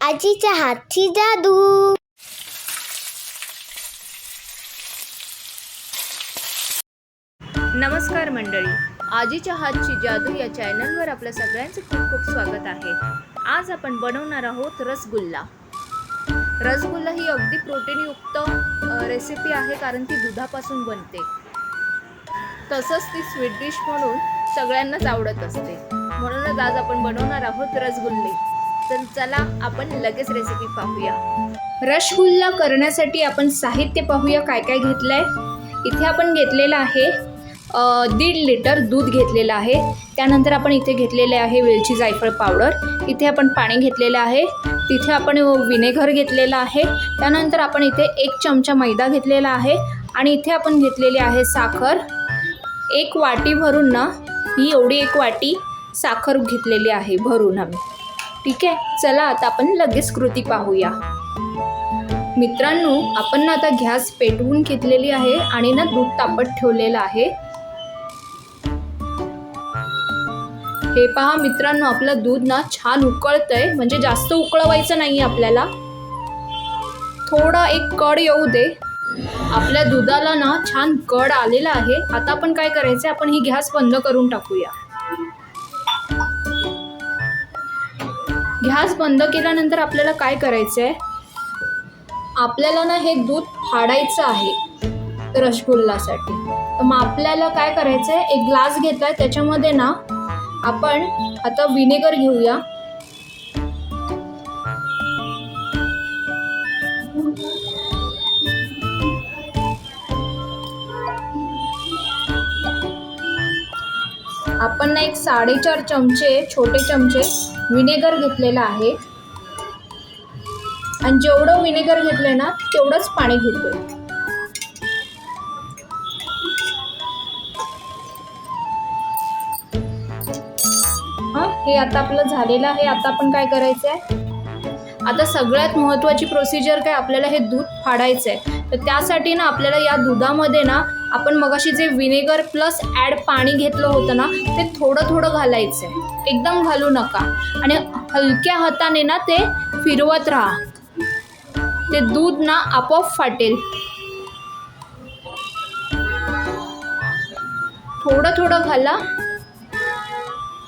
आजीच्या हातची जादू. नमस्कार मंडळी. आजीच्या हातची जादू या चॅनलवर आपल्या सगळ्यांचे खूप खूप स्वागत आहे. आज आपण बनवणार आहोत रसगुल्ला. रसगुल्ला ही अगदी प्रोटीनयुक्त रेसिपी आहे कारण ती दुधापासून बनते. तसंच ती स्वीट डिश म्हणून सगळ्यांनाच आवडत असते. म्हणूनच आज आपण बनवणार आहोत रसगुल्ले. तर चला आपण लगेच रेसिपी पाहूया. रसगुल्ला करण्यासाठी आपण साहित्य पाहूया काय काय घेतलं आहे इथे आपण घेतलेलं आहे दीड लिटर दूध घेतलेलं आहे. त्यानंतर आपण इथे घेतलेले आहे वेलची जायफळ पावडर. इथे आपण पाणी घेतलेलं आहे. तिथे आपण विनेगर घेतलेलं आहे. त्यानंतर आपण इथे एक चमचा मैदा घेतलेला आहे. आणि इथे आपण घेतलेली आहे साखर. एक वाटी भरून ना ही एवढी एक वाटी साखर घेतलेली आहे भरून आम्ही. ठीक आहे चला आता आपण लगेच कृती पाहूया. मित्रांनो आपण ना आता गॅस पेटवून घेतलेली आहे आणि ना दूध तापत ठेवलेलं आहे. हे पहा मित्रांनो आपलं दूध ना छान उकळतंय म्हणजे जास्त उकळवायचं नाही आपल्याला. थोडा एक कड येऊ दे. आपल्या दुधाला ना छान कड आलेला आहे. आता आपण काय करायचं आपण ही गॅस बंद करून टाकूया. गॅस बंद केल्यानंतर आपल्याला काय करायचं आहे आपल्याला ना हे दूध फाडायचं आहे रसगुल्लासाठी. तर मग आपल्याला काय करायचं आहे एक ग्लास घेतला आहे त्याच्यामध्ये ना आपण आता व्हिनेगर घेऊया. आपण ना एक साडेचार चमचे छोटे चमचे विनेगर घेतलेलं आहे. आणि जेवढं विनेगर घेतलंय ना तेवढंच पाणी घेतोय हा हे आता आपलं झालेलं आहे. आता आपण काय करायचं आहे आता सगळ्यात महत्त्वाची प्रोसिजर काय आपल्याला हे दूध फाडायचं आहे तर त्यासाठी ना आपल्याला या दुधामध्ये ना आपण मगाशी जे विनेगर प्लस ॲड पाणी घेतलं होतं ना ते थोडं थोडं घालायचं आहे एकदम घालू नका. आणि हलक्या हाताने ना ते फिरवत राहा. ते दूध ना आपोआप फाटेल. थोडं थोडं घाला.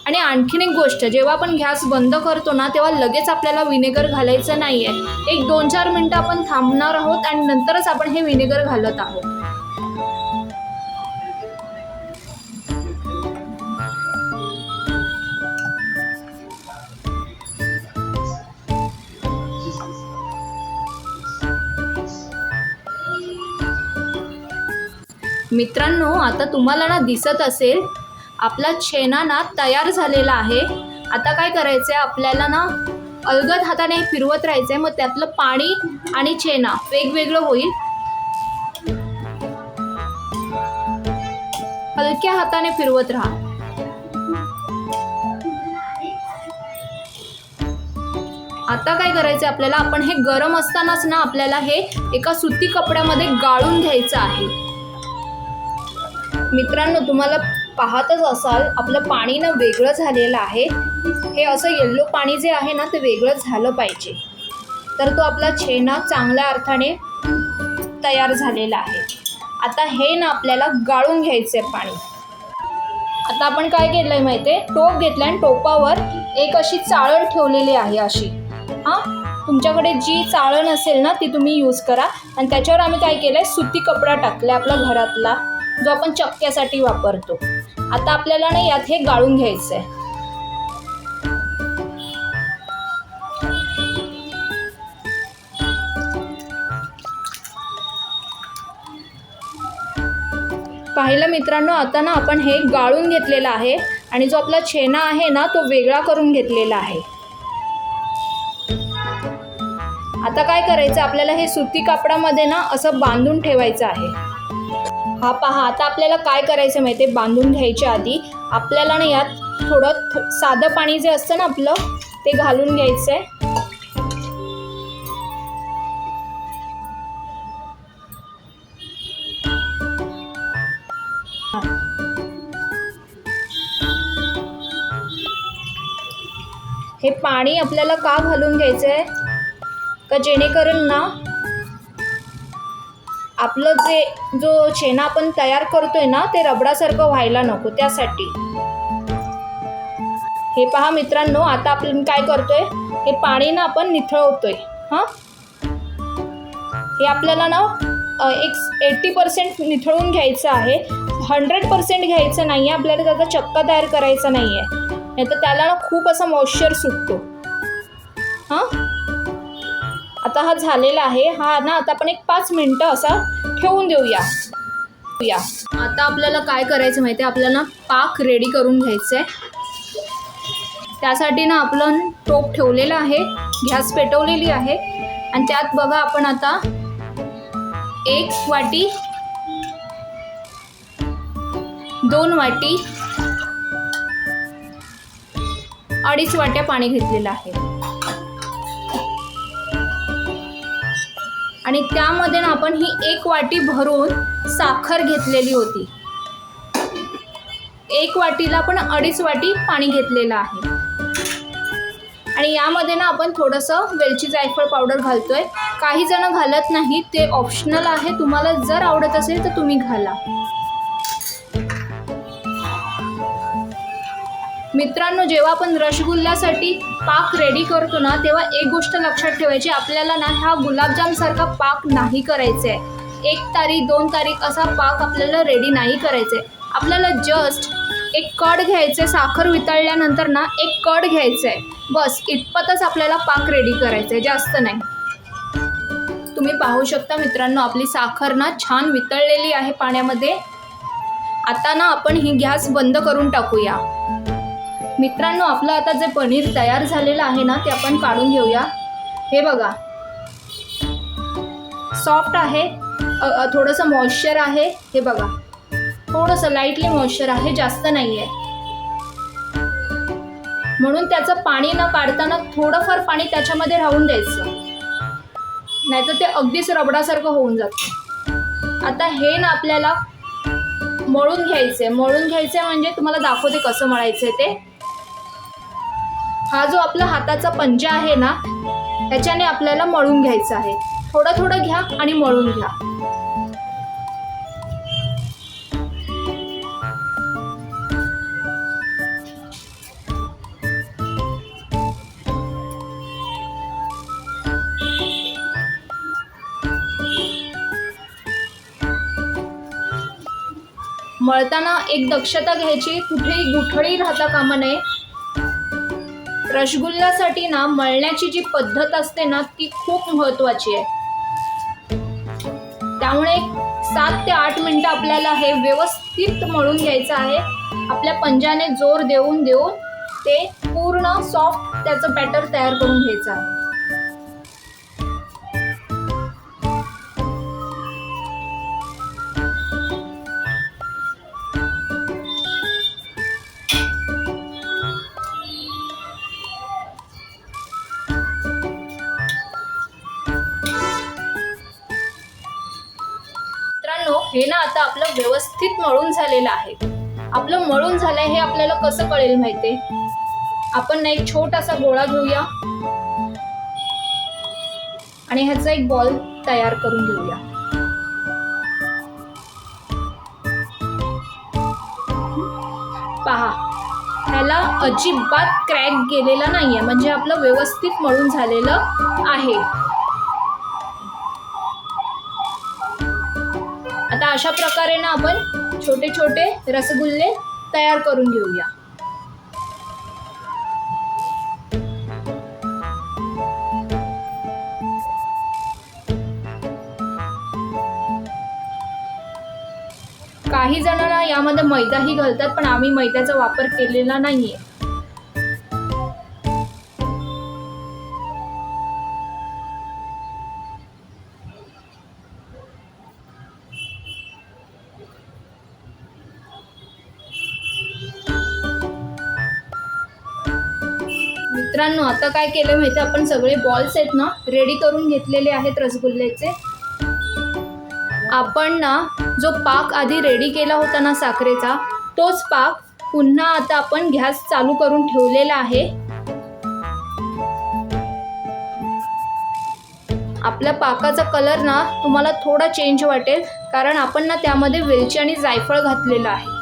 आणि आणखीन एक गोष्ट जेव्हा आपण गॅस बंद करतो ना तेव्हा लगेच आपल्याला विनेगर घालायचं नाही आहे एक दोन चार मिनटं आपण थांबणार आहोत आणि नंतरच आपण हे विनेगर घालत आहोत. मित्रांनो आता तुम्हाला ना दिसत असेल आपला छेना ना तयार झालेला आहे. आता काय करायचं आहे आपल्याला ना अलगद हाताने हे फिरवत राहायचं आहे मग त्यातलं पाणी आणि छेना वेगवेगळं होईल. हलक्या हाताने फिरवत राहा. आता काय करायचं आपल्याला आपण हे गरम असतानाच ना आपल्याला हे एका सुती कपड्यामध्ये गाळून घ्यायचं आहे. मित्रांनो तुम्हाला पाहतच असाल आपलं पाणी ना वेगळं झालेलं आहे. हे असं येल्लो पाणी जे आहे ना ते वेगळं झालं पाहिजे. तर तो आपला छेना चांगल्या अर्थाने तयार झालेला आहे. आता हे ना आपल्याला गाळून घ्यायचं आहे पाणी. आता आपण काय केलं आहे माहिती आहे टोप घेतला आणि टोपावर एक अशी चाळण ठेवलेली आहे अशी. हां? तुमच्याकडे जी चाळण असेल ना ती तुम्ही यूज करा. आणि त्याच्यावर आम्ही काय केलं आहे सुती कपडा टाकला आपला घरातला. जो आपण चक्क्यासाठी वापरतो. आता आपल्याला ना यात हे गाळून घ्यायचं आहे पाहिलं मित्रांनो आता ना आपण हे गाळून घेतलेलं आहे आणि जो आपला छेना आहे ना तो वेगळा करून घेतलेला आहे. आता काय करायचं? आपल्याला हे सुती कापडामध्ये ना असं बांधून ठेवायचं आहे. हा पहा आता आपल्याला काय करायचं माहिती आहे बांधून घ्यायच्या आधी आपल्याला ना यात थोडं साधं पाणी जे असतं ना आपलं ते घालून घ्यायचं आहे हे पाणी आपल्याला का घालून घ्यायचं आहे का जेणेकरून ना आपलं जे जो छेना आपण तयार करतोय ना ते रबडासारखं व्हायला नको त्यासाठी. हे पहा मित्रांनो आता आपण काय करतोय? हे पाणी ना आपण निथळवतोय. हां? हे आपल्याला ना एक एट्टी पर्सेंट निथळून घ्यायचं आहे. हंड्रेड पर्सेंट घ्यायचं नाही आहे आपल्याला त्याचा चक्का तयार करायचा नाही आहे नाही तर त्याला ना खूप असा मॉइश्चर सुटतो. हां? आता हा झालेला आहे. हा ना आता आपण एक पाच मिनटं असा ठेवून देऊया. या. आता आपल्याला काय करायचं माहिती आहे आपल्याला पाक रेडी करून घ्यायचं आहे त्यासाठी ना आपलं टोप ठेवलेलं आहे. गॅस पेटवलेली आहे. आणि त्यात बघा आपण आता एक वाटी दोन वाटी अडीच वाट्या पाणी घेतलेलं आहे. आणि त्यामध्ये ना आपण ही एक वाटी भरून साखर घेतलेली होती. एक वाटीला आपण अडीच वाटी पाणी घेतलेलं आहे. आणि यामध्ये ना आपण थोडंसं वेलची जायफळ पावडर घालतोय. काही जण घालत नाही ते ऑप्शनल आहे. तुम्हाला जर आवडत असेल तर तुम्ही घाला. मित्रांनो जेव्हा आपण रसगुल्ल्यासाठी पाक रेडी करतो ना तेव्हा एक गोष्ट लक्षात ठेवायची आपल्याला ना हा गुलाबजामसारखा पाक नाही करायचा आहे एक तारीख दोन तारीख असा पाक आपल्याला रेडी नाही करायचा आहे आपल्याला जस्ट एक कड घ्यायचं आहे साखर वितळल्यानंतर ना एक कड घ्यायचं आहे बस इतपतच आपल्याला पाक रेडी करायचं आहे जास्त नाही. तुम्ही पाहू शकता मित्रांनो आपली साखर ना छान वितळलेली आहे पाण्यामध्ये. आता ना आपण ही गॅस बंद करून टाकूया. मित्रांनो आपलं आता जे पनीर तयार झालेलं आहे ना ते आपण काढून घेऊया. हे बघा. सॉफ्ट आहे. थोडंसं मॉइश्चर आहे. हे बघा. थोडंसं लाईटली मॉइश्चर आहे जास्त नाही आहे म्हणून त्याचं पाणी न काढताना थोडंफार पाणी त्याच्यामध्ये राहून द्यायचं. नाहीतर ते अगदीच रबडासारखं होऊन जातं. आता हे ना आपल्याला मळून घ्यायचं आहे मळून घ्यायचं आहे म्हणजे तुम्हाला दाखवते कसं मळायचं आहे ते. हा जो आपला हाताचा पंजा आहे ना त्याच्याने आपल्याला मळून घ्यायचं आहे. थोडं थोडं घ्या आणि मळून घ्या. मळताना एक दक्षता घ्यायची कुठेही गुठळी राहता कामा नये. रसगुल्ल्यासाठी ना मळण्याची जी पद्धत असते ना ती खूप महत्त्वाची आहे. त्यामुळे सात ते आठ मिनटं आपल्याला हे व्यवस्थित मळून घ्यायचं आहे. आपल्या पंजाने जोर देऊन देऊन ते पूर्ण सॉफ्ट त्याचं बॅटर तयार करून घ्यायचं आहे. मित्रांनो हे ना आता आपलं व्यवस्थित मळून झालेलं आहे. आपलं मळून झालंय हे आपल्याला कसं कळेल माहितीये आपण ना एक छोटासा गोळा घेऊया. आणि ह्याचा एक बॉल तयार करून घेऊया. पहा ह्याला अजिबात क्रॅक गेलेला नाहीये. म्हणजे आपलं व्यवस्थित मळून झालेलं आहे. अशा प्रकारे ना आपण छोटे छोटे रसगुल्ले तयार करून घेऊया. काही जणांना यामध्ये मैदाही घालतात पण आम्ही मैद्याचा वापर केलेला नाहीये. मित्रांनो आता काय केलं माहिती आपण सगळे बॉल्स आहेत ना रेडी करून घेतलेले आहेत रसगुल्ल्याचे. आपण ना जो पाक आधी रेडी केला होता ना साखरेचा तोच पाक पुन्हा आता आपण गॅस चालू करून ठेवलेला आहे. आपल्या पाकाचा कलर ना तुम्हाला थोडा चेंज वाटेल कारण आपण ना त्यामध्ये वेलची आणि जायफळ घातलेलं आहे.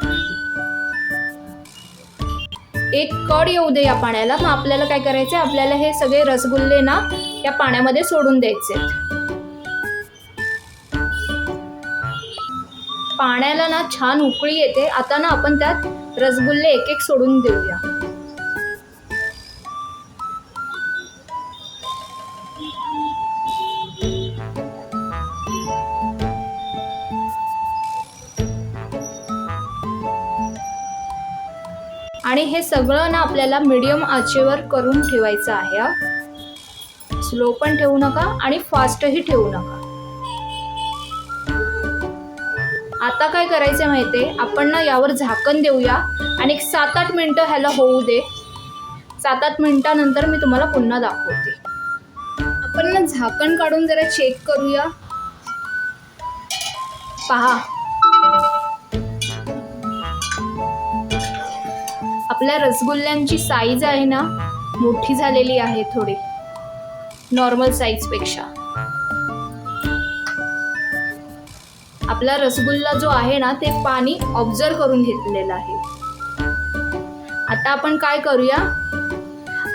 एक कड येऊ दे या पाण्याला. मग आपल्याला काय करायचं आहे आपल्याला हे सगळे रसगुल्ले ना या पाण्यामध्ये सोडून द्यायचे पाण्याला ना छान उकळी येते. आता ना आपण त्यात रसगुल्ले एक एक सोडून देऊया. आणि हे सगळं ना आपल्याला मीडियम आचेवर करून ठेवायचं आहे. स्लो पण ठेवू नका आणि फास्टही ठेवू नका. आता काय करायचं माहिती आहे आपण ना यावर झाकण देऊया आणि एक सात आठ मिनटं ह्याला होऊ दे. सात आठ मिनटानंतर मी तुम्हाला पुन्हा दाखवते. आपण ना झाकण काढून जरा चेक करूया. पहा. आपल्या रसगुल्ल्यांची साईज आहे ना मोठी झालेली आहे थोडी. नॉर्मल साईजपेक्षा आपला रसगुल्ला जो आहे ना ते पाणी ऑब्झर्व करून घेतलेलं आहे. आता आपण काय करूया?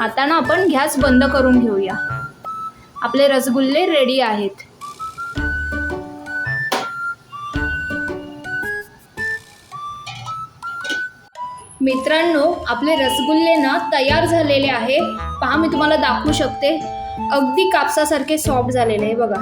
आता ना आपण गॅस बंद करून घेऊया. आपले रसगुल्ले रेडी आहेत. मित्रांनो आपले रसगुल्ले ना तयार झालेले आहे. पहा मी तुम्हाला दाखवू शकते. अगदी कापसासारखे सॉफ्ट झालेले आहे बघा.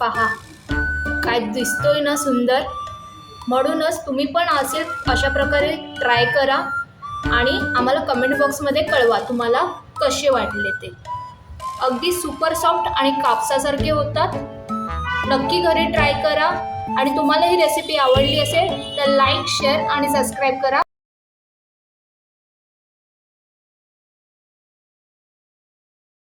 पहा काय दिसतोय ना सुंदर. म्हणूनच तुम्ही पण असे अशा प्रकारे ट्राय करा आणि आम्हाला कमेंट बॉक्समध्ये कळवा तुम्हाला कसे वाटले ते. अगदी सुपर सॉफ्ट आणि कापसासारखे होतात. नक्की घरी ट्राय करा आणि तुम्हाला ही रेसिपी आवडली असेल तर लाईक शेअर आणि सबस्क्राईब करा.